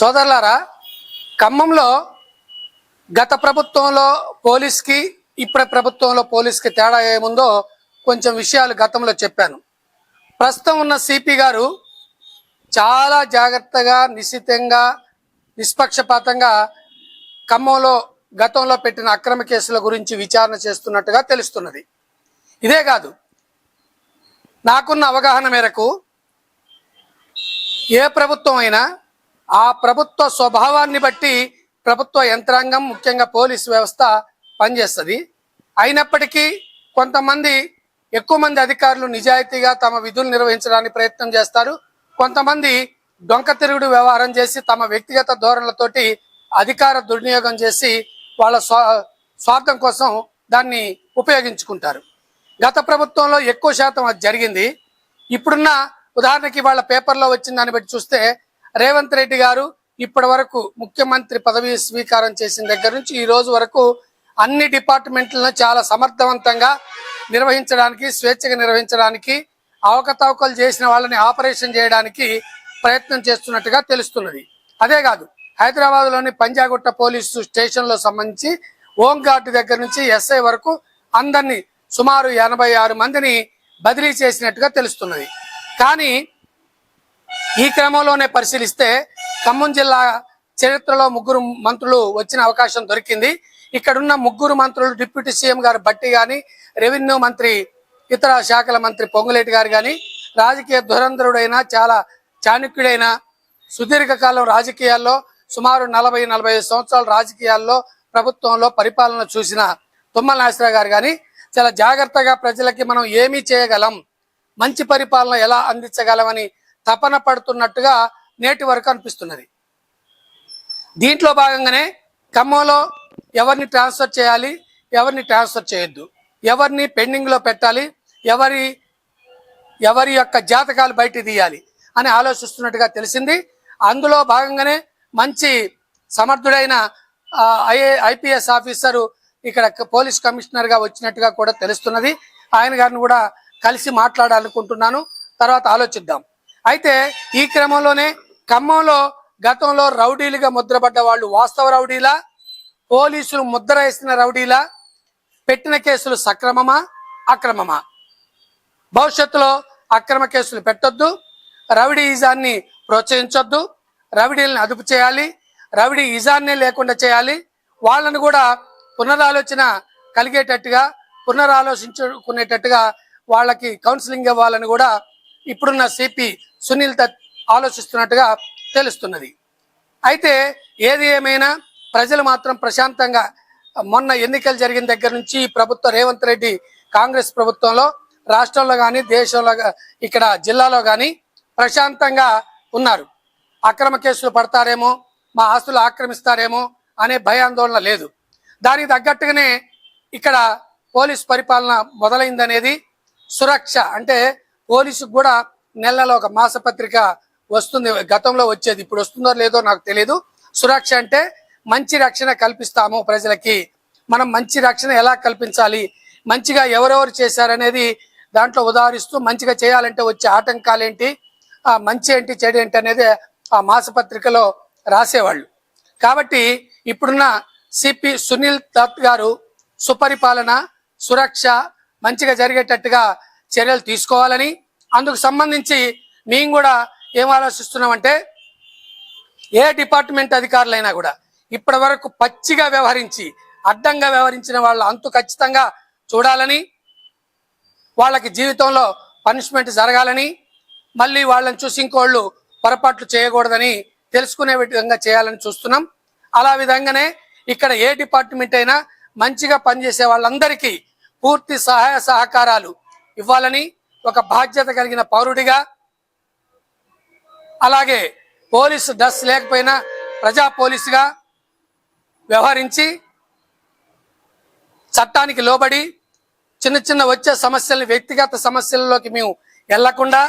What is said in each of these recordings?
సోదరులారా ఖమ్మంలో గత ప్రభుత్వంలో పోలీస్కి ఇప్పుడు ప్రభుత్వంలో పోలీస్కి తేడా ఏముందో కొంచెం విషయాలు గతంలో చెప్పాను. ప్రస్తుతం ఉన్న సిపి గారు చాలా జాగ్రత్తగా నిశితంగా నిష్పక్షపాతంగా ఖమ్మంలో గతంలో పెట్టిన అక్రమ కేసుల గురించి విచారణ చేస్తున్నట్టుగా తెలుస్తున్నది. ఇదే కాదు నాకున్న అవగాహన మేరకు ఏ ప్రభుత్వం అయినా ఆ ప్రభుత్వ స్వభావాన్ని బట్టి ప్రభుత్వ యంత్రాంగం ముఖ్యంగా పోలీస్ వ్యవస్థ పనిచేస్తుంది. అయినప్పటికీ కొంతమంది ఎక్కువ మంది అధికారులు నిజాయితీగా తమ విధులు నిర్వహించడానికి ప్రయత్నం చేస్తారు. కొంతమంది డొంక తిరుగుడు వ్యవహారం చేసి తమ వ్యక్తిగత ధోరణులతోటి అధికార దుర్వినియోగం చేసి వాళ్ళ స్వా స్వార్థం కోసం దాన్ని ఉపయోగించుకుంటారు. గత ప్రభుత్వంలో ఎక్కువ శాతం అది జరిగింది. ఇప్పుడున్న ఉదాహరణకి వాళ్ళ పేపర్లో వచ్చిన దాన్ని బట్టి చూస్తే రేవంత్ రెడ్డి గారు ఇప్పటి వరకు ముఖ్యమంత్రి పదవి స్వీకారం చేసిన దగ్గర నుంచి ఈ రోజు వరకు అన్ని డిపార్ట్మెంట్లను చాలా సమర్థవంతంగా నిర్వహించడానికి స్వేచ్ఛగా నిర్వహించడానికి అవకతవకలు చేసిన వాళ్ళని ఆపరేషన్ చేయడానికి ప్రయత్నం చేస్తున్నట్టుగా తెలుస్తున్నది. అదే కాదు హైదరాబాద్లోని పంజాగుట్ట పోలీసు స్టేషన్లో సంబంధించి హోంగార్డు దగ్గర నుంచి ఎస్ఐ వరకు అందరినీ సుమారు ఎనభై ఆరు మందిని బదిలీ చేసినట్టుగా తెలుస్తున్నది. కానీ ఈ క్రమంలోనే పరిశీలిస్తే ఖమ్మం జిల్లా చరిత్రలో ముగ్గురు మంత్రులు వచ్చిన అవకాశం దొరికింది. ఇక్కడున్న ముగ్గురు మంత్రులు డిప్యూటీ సీఎం గారు బట్టి కానీ రెవెన్యూ మంత్రి ఇతర శాఖల మంత్రి పొంగులేటి గారు కానీ రాజకీయ ధురంధరుడైన చాలా చాణుక్యుడైన సుదీర్ఘకాలం రాజకీయాల్లో సుమారు నలభై నలభై సంవత్సరాల రాజకీయాల్లో ప్రభుత్వంలో పరిపాలన చూసిన తుమ్మల నాసిరావు గారు కానీ చాలా జాగ్రత్తగా ప్రజలకి మనం ఏమీ చేయగలం మంచి పరిపాలన ఎలా అందించగలమని తపన పడుతున్నట్టుగా నేటి వరకు అనిపిస్తున్నది. దీంట్లో భాగంగానే ఖమ్మంలో ఎవరిని ట్రాన్స్ఫర్ చేయాలి ఎవరిని ట్రాన్స్ఫర్ చేయొద్దు. ఎవరిని పెండింగ్లో పెట్టాలి ఎవరి ఎవరి యొక్క జాతకాలు బయట తీయాలి అని ఆలోచిస్తున్నట్టుగా తెలిసింది. అందులో భాగంగానే మంచి సమర్థుడైన ఐఏ ఐపీఎస్ ఆఫీసరు ఇక్కడ పోలీస్ కమిషనర్గా వచ్చినట్టుగా కూడా తెలుస్తున్నది. ఆయన గారిని కూడా కలిసి మాట్లాడాలనుకుంటున్నాను. తర్వాత ఆలోచిద్దాం. అయితే ఈ క్రమంలోనే ఖమ్మంలో గతంలో రౌడీలుగా ముద్రపడ్డ వాళ్ళు వాస్తవ రౌడీలా? పోలీసులు ముద్ర వేసిన రౌడీలా? పెట్టిన కేసులు సక్రమమా? అక్రమమా? భవిష్యత్తులో అక్రమ కేసులు పెట్టొద్దు. రౌడీ ఈజాన్ని ప్రోత్సహించొద్దు. రౌడీలను అదుపు చేయాలి. రౌడీ ఈజాన్నే లేకుండా చేయాలి. వాళ్ళను కూడా పునరాలోచన కలిగేటట్టుగా పునరాలోచించుకునేటట్టుగా వాళ్ళకి కౌన్సిలింగ్ ఇవ్వాలని కూడా ఇప్పుడున్న సిపి సునీల్ దత్ ఆలోచిస్తున్నట్టుగా తెలుస్తున్నది. అయితే ఏది ఏమైనా ప్రజలు మాత్రం ప్రశాంతంగా మొన్న ఎన్నికలు జరిగిన దగ్గర నుంచి ప్రభుత్వ రేవంత్ రెడ్డి కాంగ్రెస్ ప్రభుత్వంలో రాష్ట్రంలో కానీ దేశంలో ఇక్కడ జిల్లాలో కానీ ప్రశాంతంగా ఉన్నారు. అక్రమ కేసులు పడతారేమో మా ఆస్తులు ఆక్రమిస్తారేమో అనే భయాందోళన లేదు. దానికి తగ్గట్టుగానే ఇక్కడ పోలీస్ పరిపాలన మొదలైందనేది సురక్ష అంటే పోలీసుకు కూడా నెలలో ఒక మాసపత్రిక వస్తుంది గతంలో వచ్చేది. ఇప్పుడు వస్తుందో లేదో నాకు తెలియదు సురక్ష అంటే మంచి రక్షణ కల్పిస్తాము ప్రజలకి. మనం మంచి రక్షణ ఎలా కల్పించాలి? మంచిగా ఎవరెవరు చేశారనేది దాంట్లో ఉదాహరిస్తూ మంచిగా చేయాలంటే వచ్చే ఆటంకాలు ఏంటి ఆ మంచి ఏంటి చెడు ఏంటి అనేది ఆ మాసపత్రికలో రాసేవాళ్ళు. కాబట్టి ఇప్పుడున్న సిపి సునీల్ దత్ గారు సుపరిపాలన సురక్ష మంచిగా జరిగేటట్టుగా చర్యలు తీసుకోవాలని అందుకు సంబంధించి మేము కూడా ఏం ఆలోచిస్తున్నామంటే ఏ డిపార్ట్మెంట్ అధికారులైనా కూడా ఇప్పటి వరకు పచ్చిగా వ్యవహరించి అడ్డంగా వ్యవహరించిన వాళ్ళ అంతు ఖచ్చితంగా చూడాలని వాళ్ళకి జీవితంలో పనిష్మెంట్ జరగాలని మళ్ళీ వాళ్ళని చూసి ఇంకోళ్ళు పొరపాట్లు చేయకూడదని తెలుసుకునే విధంగా చేయాలని చూస్తున్నాం. అలా విధంగానే ఇక్కడ ఏ డిపార్ట్మెంట్ అయినా మంచిగా పనిచేసే వాళ్ళందరికీ పూర్తి సహాయ సహకారాలు ఇవ్వాలని ఒక బాధ్యత కలిగిన పౌరుడిగా అలాగే పోలీసు డస్ లేకపోయినా ప్రజా పోలీసుగా వ్యవహరించి చట్టానికి లోబడి చిన్న చిన్న వచ్చే సమస్యల్ని వ్యక్తిగత సమస్యలలోకి మేము వెళ్ళకుండా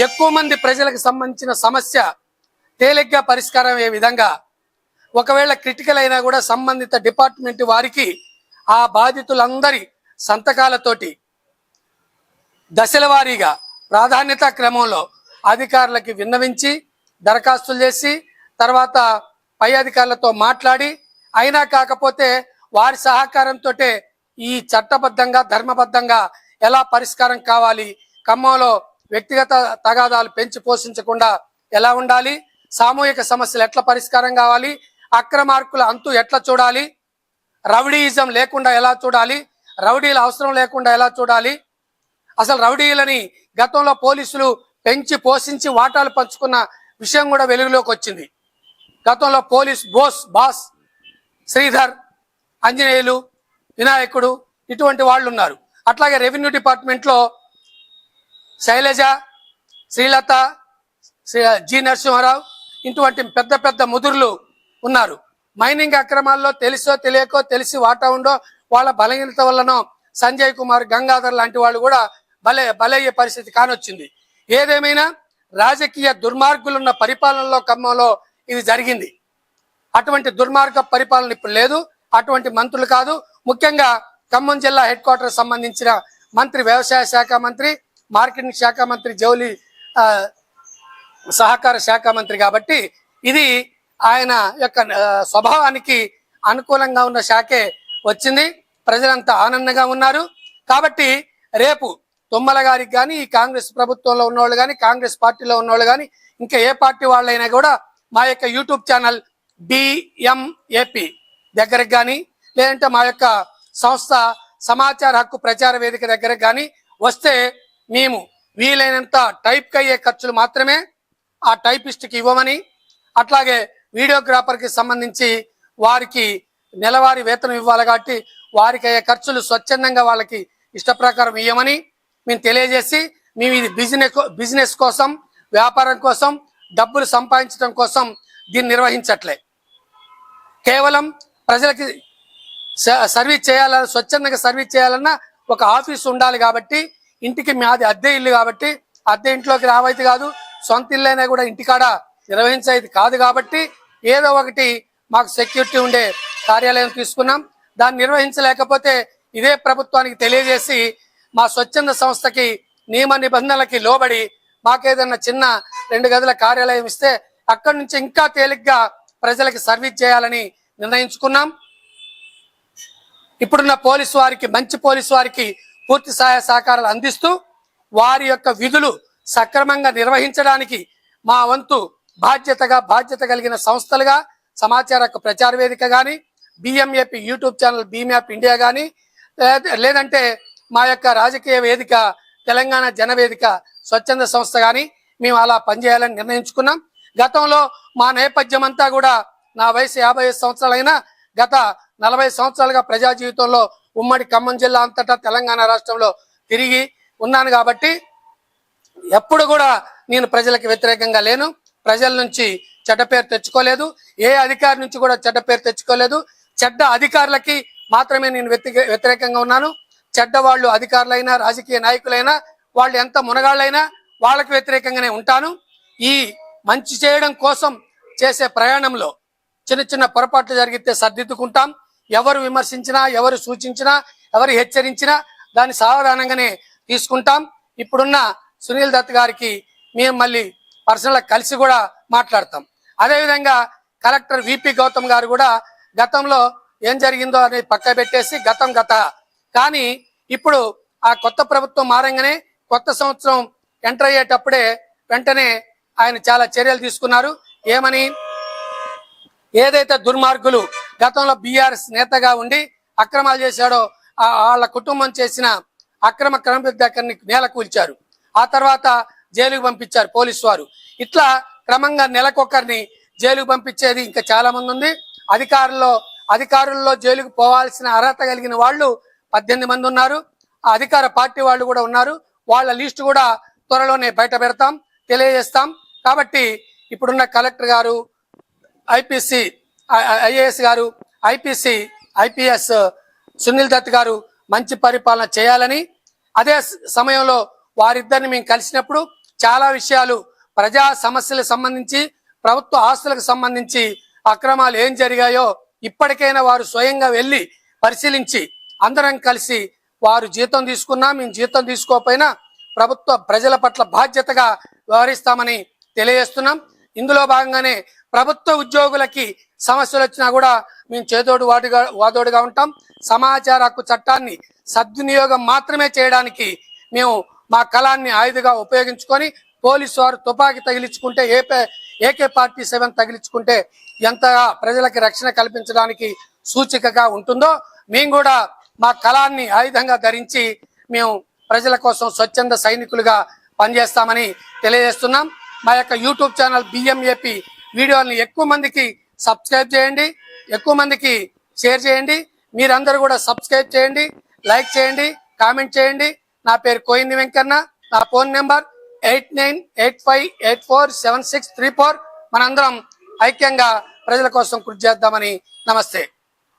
ఎక్కువ మంది ప్రజలకు సంబంధించిన సమస్య తేలిగ్గా పరిష్కారం అయ్యే విధంగా ఒకవేళ క్రిటికల్ అయినా కూడా సంబంధిత డిపార్ట్మెంట్ వారికి ఆ బాధితులందరి సంతకాలతోటి దశల వారీగా ప్రాధాన్యత క్రమంలో అధికారులకి విన్నవించి దరఖాస్తులు చేసి తర్వాత పై అధికారులతో మాట్లాడి అయినా కాకపోతే వారి సహకారంతో ఈ చట్టబద్ధంగా ధర్మబద్ధంగా ఎలా పరిష్కారం కావాలి ఖమ్మంలో వ్యక్తిగత తగాదాలు పెంచి పోషించకుండా ఎలా ఉండాలి సామూహిక సమస్యలు ఎట్లా పరిష్కారం కావాలి అక్రమార్కుల అంతు ఎట్లా చూడాలి రౌడీయిజం లేకుండా ఎలా చూడాలి రౌడీల అవసరం లేకుండా ఎలా చూడాలి అసలు రౌడీలని గతంలో పోలీసులు పెంచి పోషించి వాటాలు పంచుకున్న విషయం కూడా వెలుగులోకి వచ్చింది. గతంలో police boss boss Sridhar Anjaneyulu Vinayakudu ఇటువంటి వాళ్ళు ఉన్నారు. అట్లాగే రెవెన్యూ డిపార్ట్మెంట్లో శైలజ శ్రీలత శ్రీ జి నరసింహారావు ఇటువంటి పెద్ద పెద్ద ముదురులు ఉన్నారు. మైనింగ్ అక్రమాల్లో తెలుసో తెలియకో తెలిసి వాటా ఉండో వాళ్ళ బలహీనత వల్లనో సంజయ్ కుమార్ గంగాధర్ లాంటి వాళ్ళు కూడా బలే బలయ్యే పరిస్థితి కానొచ్చింది. ఏదేమైనా రాజకీయ దుర్మార్గులున్న పరిపాలనలో ఖమ్మంలో ఇది జరిగింది. అటువంటి దుర్మార్గ పరిపాలన ఇప్పుడు లేదు. అటువంటి మంత్రులు కాదు. ముఖ్యంగా ఖమ్మం జిల్లా హెడ్ క్వార్టర్ సంబంధించిన మంత్రి వ్యవసాయ శాఖ మంత్రి మార్కెటింగ్ శాఖ మంత్రి జౌలి సహకార శాఖ మంత్రి కాబట్టి ఇది ఆయన యొక్క స్వభావానికి అనుకూలంగా ఉన్న శాఖే వచ్చింది. ప్రజలంతా ఆనందంగా ఉన్నారు. కాబట్టి రేపు తుమ్మల గారికి కానీ ఈ కాంగ్రెస్ ప్రభుత్వంలో ఉన్నవాళ్ళు కానీ కాంగ్రెస్ పార్టీలో ఉన్నవాళ్ళు కానీ ఇంకా ఏ పార్టీ వాళ్ళైనా కూడా మా యొక్క యూట్యూబ్ ఛానల్ బిఎంఏపి దగ్గరకు కానీ లేదంటే మా యొక్క సంస్థ సమాచార హక్కు ప్రచార వేదిక దగ్గరకు కానీ వస్తే మేము వీలైనంత టైప్కి అయ్యే ఖర్చులు మాత్రమే ఆ టైపిస్ట్కి ఇవ్వమని అట్లాగే వీడియోగ్రాఫర్కి సంబంధించి వారికి నెలవారీ వేతనం ఇవ్వాలి కాబట్టి వారికి అయ్యే ఖర్చులు స్వచ్ఛందంగా వాళ్ళకి ఇష్ట ప్రకారం ఇవ్వమని మేము తెలియజేసి మేము ఇది బిజినెస్ బిజినెస్ కోసం వ్యాపారం కోసం డబ్బులు సంపాదించడం కోసం దీన్ని నిర్వహించట్లే. కేవలం ప్రజలకి స- సర్వీస్ చేయాలన్న స్వచ్ఛందంగా సర్వీస్ చేయాలన్నా ఒక ఆఫీస్ ఉండాలి కాబట్టి ఇంటికి మాది అద్దె ఇల్లు కాబట్టి అద్దె ఇంట్లోకి రావైతే కాదు సొంత ఇల్లు అయినా కూడా ఇంటికాడ నిర్వహించేది కాదు కాబట్టి ఏదో ఒకటి మాకు సెక్యూరిటీ ఉండే కార్యాలయం తీసుకున్నాం. దాన్ని నిర్వహించలేకపోతే ఇదే ప్రభుత్వానికి తెలియజేసి మా స్వచ్ఛంద సంస్థకి నియమ నిబంధనలకి లోబడి మాకేదన్నా చిన్న రెండు గదుల కార్యాలయం ఇస్తే అక్కడి నుంచి ఇంకా తేలిగ్గా ప్రజలకి సర్వీస్ చేయాలని నిర్ణయించుకున్నాం. ఇప్పుడున్న పోలీసు వారికి మంచి పోలీసు వారికి పూర్తి సహాయ సహకారాలు అందిస్తూ వారి యొక్క విధులు సక్రమంగా నిర్వహించడానికి మా వంతు బాధ్యతగా బాధ్యత కలిగిన సంస్థలుగా సమాచార ప్రచార వేదిక కానీ BMAP YouTube channel BMAP India కానీ లేదంటే మా యొక్క రాజకీయ వేదిక తెలంగాణ జనవేదిక స్వచ్ఛంద సంస్థ కానీ మేము అలా పనిచేయాలని నిర్ణయించుకున్నాం. గతంలో మా నేపథ్యం అంతా కూడా నా వయసు యాభై ఐదు సంవత్సరాలైనా గత నలభై సంవత్సరాలుగా ప్రజా జీవితంలో ఉమ్మడి ఖమ్మం జిల్లా అంతటా తెలంగాణ రాష్ట్రంలో తిరిగి ఉన్నాను కాబట్టి ఎప్పుడు కూడా నేను ప్రజలకు వ్యతిరేకంగా లేను. ప్రజల నుంచి చెడ్డ పేరు తెచ్చుకోలేదు. ఏ అధికారి నుంచి కూడా చెడ్డ పేరు తెచ్చుకోలేదు. చెడ్డ అధికారులకి మాత్రమే నేను వ్యతిరేక వ్యతిరేకంగా ఉన్నాను. చెడ్డ వాళ్ళు అధికారులైనా రాజకీయ నాయకులైనా వాళ్ళు ఎంత మునగాళ్ళైనా వాళ్ళకి వ్యతిరేకంగానే ఉంటాను. ఈ మంచి చేయడం కోసం చేసే ప్రయాణంలో చిన్న చిన్న పొరపాట్లు జరిగితే సర్దిద్దుకుంటాం. ఎవరు విమర్శించినా ఎవరు సూచించినా ఎవరు హెచ్చరించినా దాన్ని సావధానంగానే తీసుకుంటాం. ఇప్పుడున్న సునీల్ దత్ గారికి మేము మళ్ళీ పర్సనల్గా కలిసి కూడా మాట్లాడతాం. అదేవిధంగా కలెక్టర్ విపి గౌతమ్ గారు కూడా గతంలో ఏం జరిగిందో అనేది పక్క పెట్టేసి గతం గత కానీ ఇప్పుడు ఆ కొత్త ప్రభుత్వం మారంగానే కొత్త సంవత్సరం ఎంటర్ అయ్యేటప్పుడే వెంటనే ఆయన చాలా చర్యలు తీసుకున్నారు. ఏమని? ఏదైతే దుర్మార్గులు గతంలో బీఆర్ఎస్ నేతగా ఉండి అక్రమాలు చేశాడో ఆ- వాళ్ళ కుటుంబం చేసిన అక్రమ క్రమబద్ధకరణ నేల కూల్చారు ఆ తర్వాత జైలుకు పంపించారు పోలీసు వారు. ఇట్లా క్రమంగా నెలకొకరిని జైలుకు పంపించేది ఇంకా చాలా మంది ఉంది. అధికారుల్లో అధికారుల్లో జైలుకు పోవాల్సిన అర్హత కలిగిన వాళ్ళు పద్దెనిమిది మంది ఉన్నారు. ఆ అధికార పార్టీ వాళ్ళు కూడా ఉన్నారు. వాళ్ళ లిస్టు కూడా త్వరలోనే బయట పెడతాం తెలియజేస్తాం. కాబట్టి ఇప్పుడున్న కలెక్టర్ గారు IPC IAS garu IPC IPS Sunil Dutt garu మంచి పరిపాలన చేయాలని అదే సమయంలో వారిద్దరిని మేము కలిసినప్పుడు చాలా విషయాలు ప్రజా సమస్యలకు సంబంధించి ప్రభుత్వ ఆస్తులకు సంబంధించి అక్రమాలు ఏం జరిగాయో ఇప్పటికైనా వారు స్వయంగా వెళ్ళి పరిశీలించి అందరం కలిసి వారు జీతం తీసుకున్నా మేము జీతం తీసుకోకపోయినా ప్రభుత్వ ప్రజల పట్ల బాధ్యతగా వ్యవహరిస్తామని తెలియజేస్తున్నాం. ఇందులో భాగంగానే ప్రభుత్వ ఉద్యోగులకి సమస్యలు వచ్చినా కూడా మేము చేదోడు వాడుగా వాదోడుగా ఉంటాం. సమాచార హక్కు చట్టాన్ని సద్వినియోగం మాత్రమే చేయడానికి మేము మా కళాన్ని ఆయుధగా ఉపయోగించుకొని పోలీసు వారు తుపాకీ తగిలించుకుంటే ఏపే ఏకే పార్టీ సెవెన్ తగిలించుకుంటే ఎంతగా ప్రజలకి రక్షణ కల్పించడానికి సూచికగా ఉంటుందో మేము కూడా మా కళాన్ని ఆయుధంగా ధరించి మేము ప్రజల కోసం స్వచ్ఛంద సైనికులుగా పనిచేస్తామని తెలియజేస్తున్నాం. మా యొక్క యూట్యూబ్ ఛానల్ బిఎంఏపి వీడియోల్ని ఎక్కువ మందికి సబ్స్క్రైబ్ చేయండి ఎక్కువ మందికి షేర్ చేయండి మీరందరూ కూడా సబ్స్క్రైబ్ చేయండి లైక్ చేయండి కామెంట్ చేయండి. నా పేరు కోయింది వెంకన్న నా phone number eight nine eight five eight four seven six three four. మనందరం ఐక్యంగా ప్రజల కోసం కృషి చేద్దామని నమస్తే.